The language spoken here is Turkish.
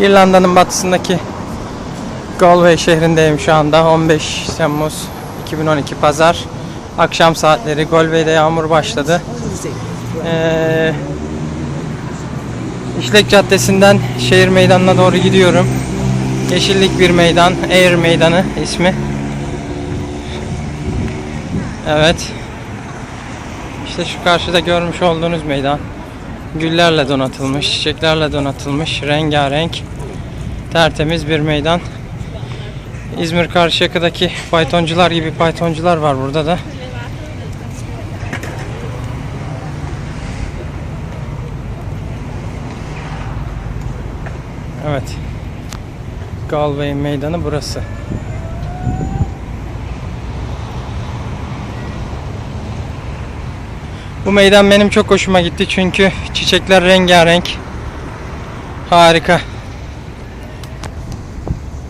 İrlanda'nın batısındaki Galway şehrindeyim şu anda. 15 Temmuz 2012 Pazar. Akşam saatleri Galway'de yağmur başladı. Ee, İşlek Caddesi'nden şehir meydanına doğru gidiyorum. Yeşillik bir meydan. Air Meydanı ismi. Evet. İşte şu karşıda görmüş olduğunuz meydan. Güllerle donatılmış, çiçeklerle donatılmış, rengarenk, tertemiz bir meydan. İzmir Karşıyaka'daki faytoncular gibi faytoncular var burada da. Evet. Galway meydanı burası. Bu meydan benim çok hoşuma gitti çünkü çiçekler rengarenk. Harika.